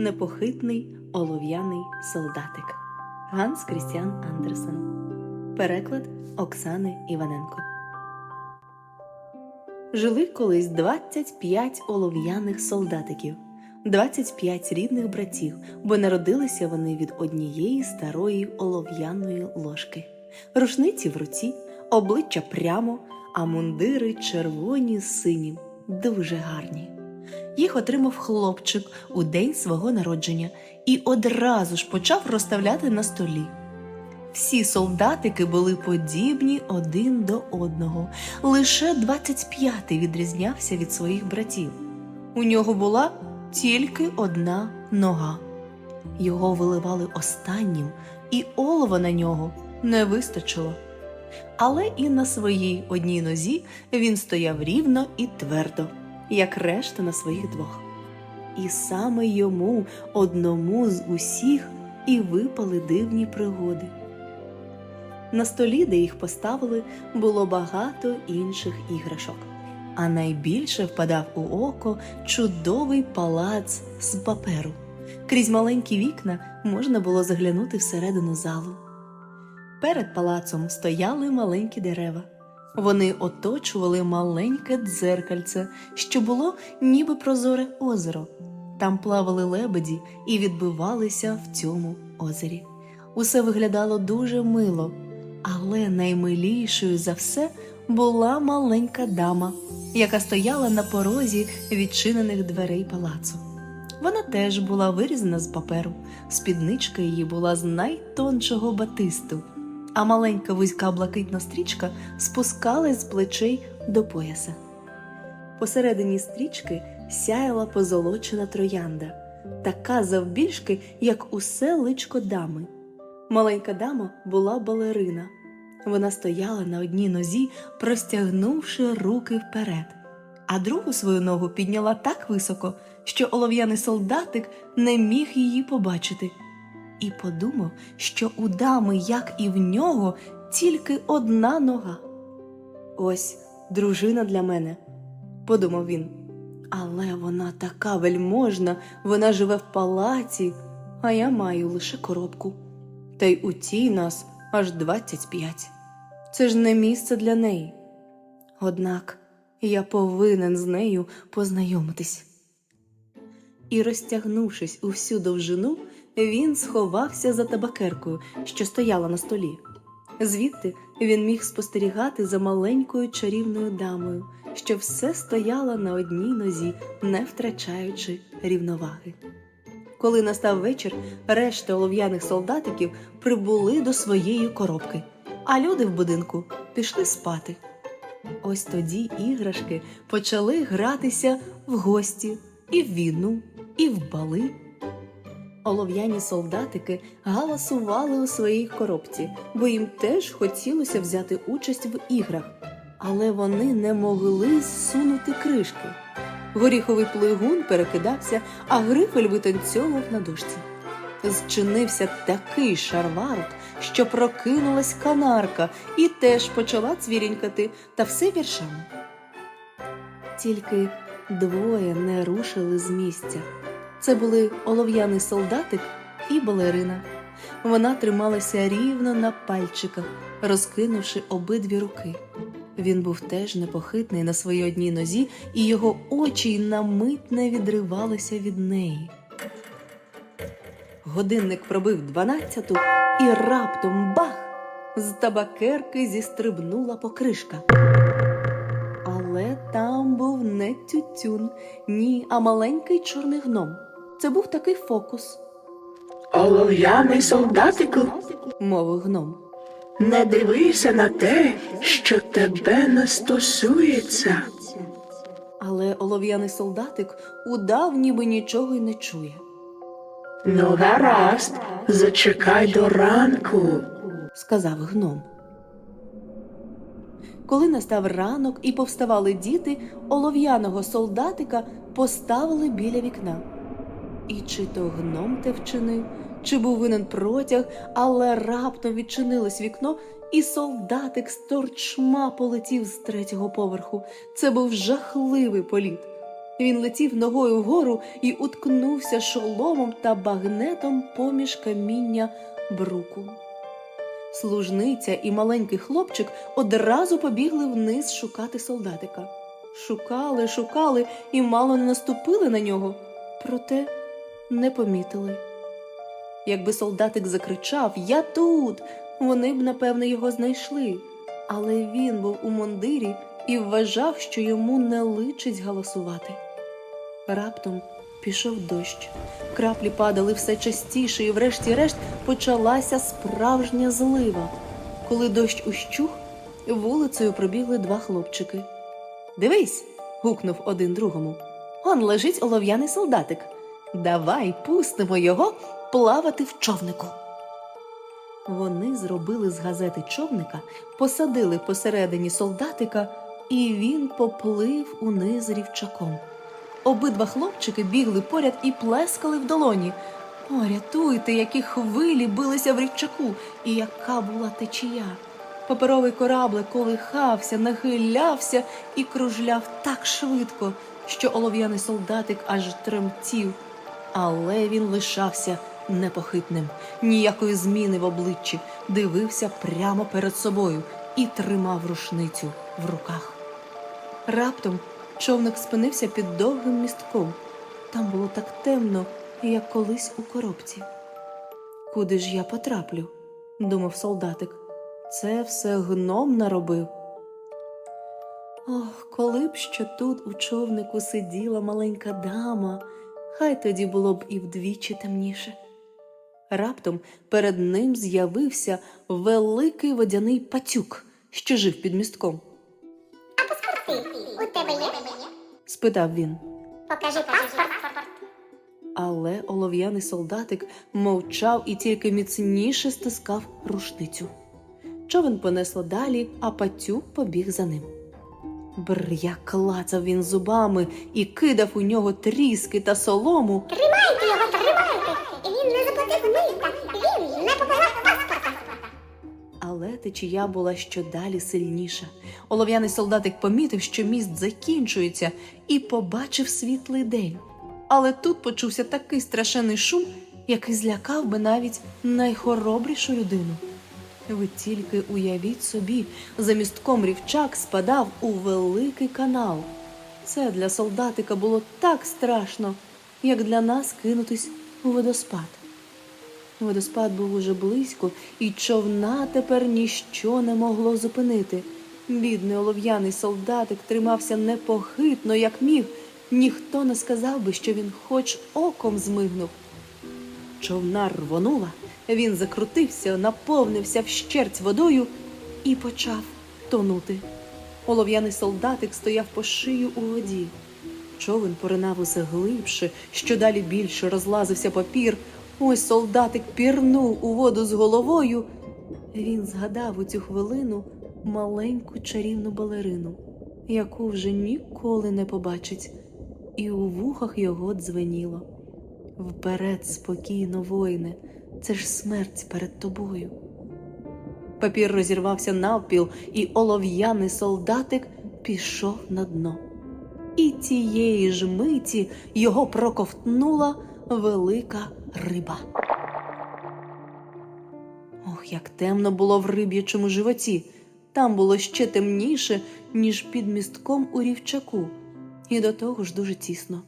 Непохитний олов'яний солдатик. Ганс Крістіан Андерсен. Переклад Оксани Іваненко. Жили колись 25 олов'яних солдатиків, 25 рідних братів, бо народилися вони від однієї старої олов'яної ложки. Рушниці в руці, обличчя прямо, а мундири червоні з синім, дуже гарні. Їх отримав хлопчик у день свого народження і одразу ж почав розставляти на столі. Всі солдатики були подібні один до одного. Лише 25-й відрізнявся від своїх братів. У нього була тільки одна нога. Його виливали останнім, і олова на нього не вистачило. Але і на своїй одній нозі він стояв рівно і твердо, як решта на своїх двох. І саме йому, одному з усіх, і випали дивні пригоди. На столі, де їх поставили, було багато інших іграшок. А найбільше впадав у око чудовий палац з паперу. Крізь маленькі вікна можна було заглянути всередину залу. Перед палацом стояли маленькі дерева. Вони оточували маленьке дзеркальце, що було ніби прозоре озеро. Там плавали лебеді і відбивалися в цьому озері. Усе виглядало дуже мило, але наймилішою за все була маленька дама, яка стояла на порозі відчинених дверей палацу. Вона теж була вирізана з паперу, спідничка її була з найтоншого батисту, а маленька вузька блакитна стрічка спускалась з плечей до пояса. Посередині стрічки сяяла позолочена троянда, така завбільшки, як усе личко дами. Маленька дама була балерина. Вона стояла на одній нозі, простягнувши руки вперед, а другу свою ногу підняла так високо, що олов'яний солдатик не міг її побачити, і подумав, що у дами, як і в нього, тільки одна нога. Ось дружина для мене, подумав він. Але вона така вельможна, вона живе в палаці, а я маю лише коробку. Та й у тій нас аж 25. Це ж не місце для неї. Однак я повинен з нею познайомитись. І, розтягнувшись у всю довжину, він сховався за табакеркою, що стояла на столі. Звідти він міг спостерігати за маленькою чарівною дамою, що все стояла на одній нозі, не втрачаючи рівноваги. Коли настав вечір, решта олов'яних солдатиків прибули до своєї коробки, а люди в будинку пішли спати. Ось тоді іграшки почали гратися в гості, і в війну, і в бали. Олов'яні солдатики галасували у своїй коробці, бо їм теж хотілося взяти участь в іграх, але вони не могли зсунути кришки. Горіховий плигун перекидався, а грифель витанцьовував на дошці. Зчинився такий шарварок, що прокинулась канарка і теж почала цвірінькати, та все віршами. Тільки двоє не рушили з місця. Це були олов'яний солдатик і балерина. Вона трималася рівно на пальчиках, розкинувши обидві руки. Він був теж непохитний на своїй одній нозі, і його очі на мить не відривалися від неї. Годинник пробив дванадцяту, і раптом бах! З табакерки зістрибнула покришка. Але там був не тютюн, ні, а маленький чорний гном. Це був такий фокус, Олов'яний солдатику, мовив гном. не дивися на те, що тебе не стосується. Але олов'яний солдатик удав, ніби нічого й не чує. Ну, гаразд, зачекай до ранку. сказав гном. Коли настав ранок і повставали діти, олов'яного солдатика поставили біля вікна. І чи то гном те вчинив, чи був винен протяг, але раптом відчинилось вікно, і солдатик з торчма полетів з третього поверху. Це був жахливий політ. Він летів ногою вгору і уткнувся шоломом та багнетом поміж каміння бруку. Служниця і маленький хлопчик одразу побігли вниз шукати солдатика. Шукали, шукали і мало не наступили на нього, проте не помітили. Якби солдатик закричав Я тут, вони б, напевне, його знайшли. Але він був у мундирі і вважав, що йому не личить галасувати. Раптом пішов дощ. Краплі падали все частіше, і врешті-решт почалася справжня злива. Коли дощ ущух, вулицею пробігли два хлопчики. Дивись. гукнув один другому. Он лежить олов'яний солдатик. Давай пустимо його плавати в човнику. Вони зробили з газети човника, посадили посередині солдатика, і він поплив униз рівчаком. Обидва хлопчики бігли поряд і плескали в долоні. О, рятуйте, які хвилі билися в рівчаку, і яка була течія. Паперовий кораблик колихався, нахилявся і кружляв так швидко, що олов'яний солдатик аж тремтів. Але він лишався непохитним, ніякої зміни в обличчі, дивився прямо перед собою і тримав рушницю в руках. Раптом човник спинився під довгим містком. Там було так темно, як колись у коробці. Куди ж я потраплю? думав солдатик. Це все гном наробив. Ох, коли б ще тут у човнику сиділа маленька дама, хай тоді було б і вдвічі темніше. Раптом перед ним з'явився великий водяний пацюк, що жив під містком. А паспорти у тебе є? Спитав він. Покажи паспорт. Але олов'яний солдатик мовчав і тільки міцніше стискав рушницю. Човен понесло далі, а пацюк побіг за ним. Бр, як клацав він зубами і кидав у нього тріски та солому, Тримайте його, тримайте! Він не заплатив мита, він не показав паспорта. але течія була щодалі сильніша. Олов'яний солдатик помітив, що міст закінчується, і побачив світлий день. Але тут почувся такий страшенний шум, який злякав би навіть найхоробрішу людину. Ви тільки уявіть собі, за містком рівчак спадав у великий канал. Це для солдатика було так страшно, як для нас кинутись у водоспад. Водоспад був уже близько, і човна тепер ніщо не могло зупинити. Бідний олов'яний солдатик тримався непохитно, як міг. Ніхто не сказав би, що він хоч оком змигнув. Човна рвонула, він закрутився, наповнився вщерть водою і почав тонути. Олов'яний солдатик стояв по шию у воді. Човен поринав усе глибше, що далі більше розлазився папір. Ось солдатик пірнув у воду з головою. Він згадав у цю хвилину маленьку чарівну балерину, яку вже ніколи не побачить, і у вухах його дзвеніло. Вперед, спокійно, воїне, це ж смерть перед тобою. Папір розірвався навпіл, і олов'яний солдатик пішов на дно. І тієї ж миті його проковтнула велика риба. Ох, як темно було в риб'ячому животі. Там було ще темніше, ніж під містком у рівчаку, і до того ж дуже тісно.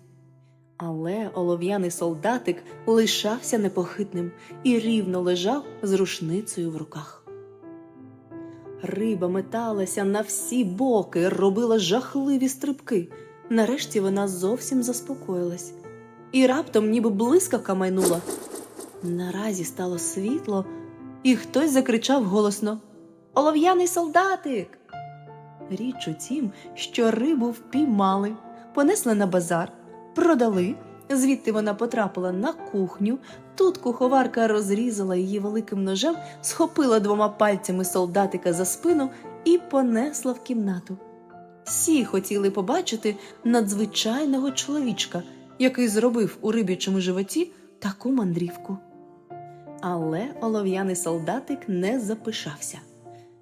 Але олов'яний солдатик лишався непохитним і рівно лежав з рушницею в руках. Риба металася на всі боки, робила жахливі стрибки. Нарешті вона зовсім заспокоїлась, і раптом, ніби блискавка майнула. Наразі стало світло, і хтось закричав голосно Олов'яний солдатик. Річ у тім, що рибу впіймали, понесли на базар, продали. Звідти вона потрапила на кухню. Тут куховарка розрізала її великим ножем, схопила двома пальцями солдатика за спину і понесла в кімнату. Всі хотіли побачити надзвичайного чоловічка, який зробив у риб'ячому животі таку мандрівку. Але олов'яний солдатик не запишався.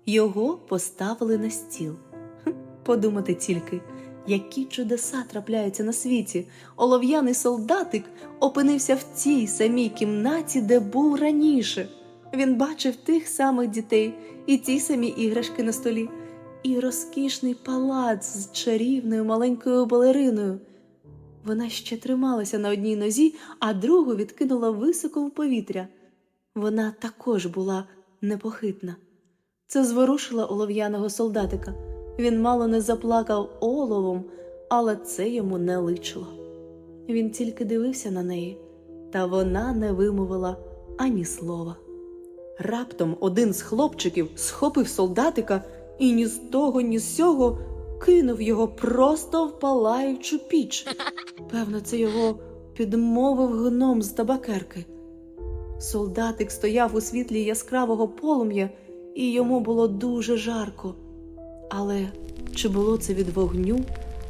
Його поставили на стіл. Подумати тільки, Які чудеса трапляються на світі. Олов'яний солдатик опинився в тій самій кімнаті, де був раніше. Він бачив тих самих дітей і ті самі іграшки на столі, і розкішний палац з чарівною маленькою балериною. Вона ще трималася на одній нозі, а другу відкинула високо в повітря. Вона також була непохитна. Це зворушило олов'яного солдатика. Він мало не заплакав оловом, але це йому не личило. Він тільки дивився на неї, та вона не вимовила ані слова. Раптом один з хлопчиків схопив солдатика і ні з того, ні з сього кинув його просто в палаючу піч. Певно, це його підмовив гном з табакерки. Солдатик стояв у світлі яскравого полум'я, і йому було дуже жарко. Але чи було це від вогню,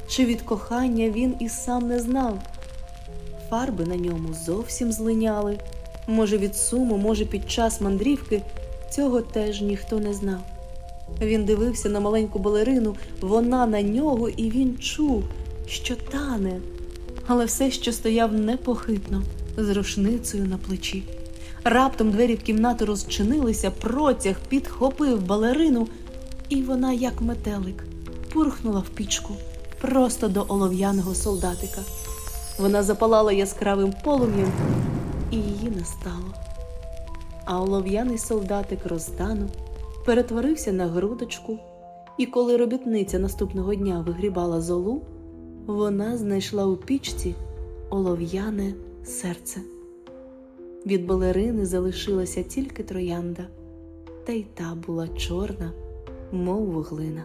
чи від кохання він і сам не знав. Фарби на ньому зовсім злиняли. Може, від суму, може, під час мандрівки, цього теж ніхто не знав. Він дивився на маленьку балерину, вона на нього, і він чув, що тане, але все ще стояв непохитно, з рушницею на плечі. Раптом двері в кімнату розчинилися, протяг підхопив балерину, і вона, як метелик, пурхнула в пічку просто до олов'яного солдатика. Вона запалала яскравим полум'ям, і її не стало. А олов'яний солдатик розтанув, перетворився на грудочку, і коли робітниця наступного дня вигрібала золу, вона знайшла у пічці олов'яне серце. Від балерини залишилася тільки троянда, та й та була чорна, мов вуглина.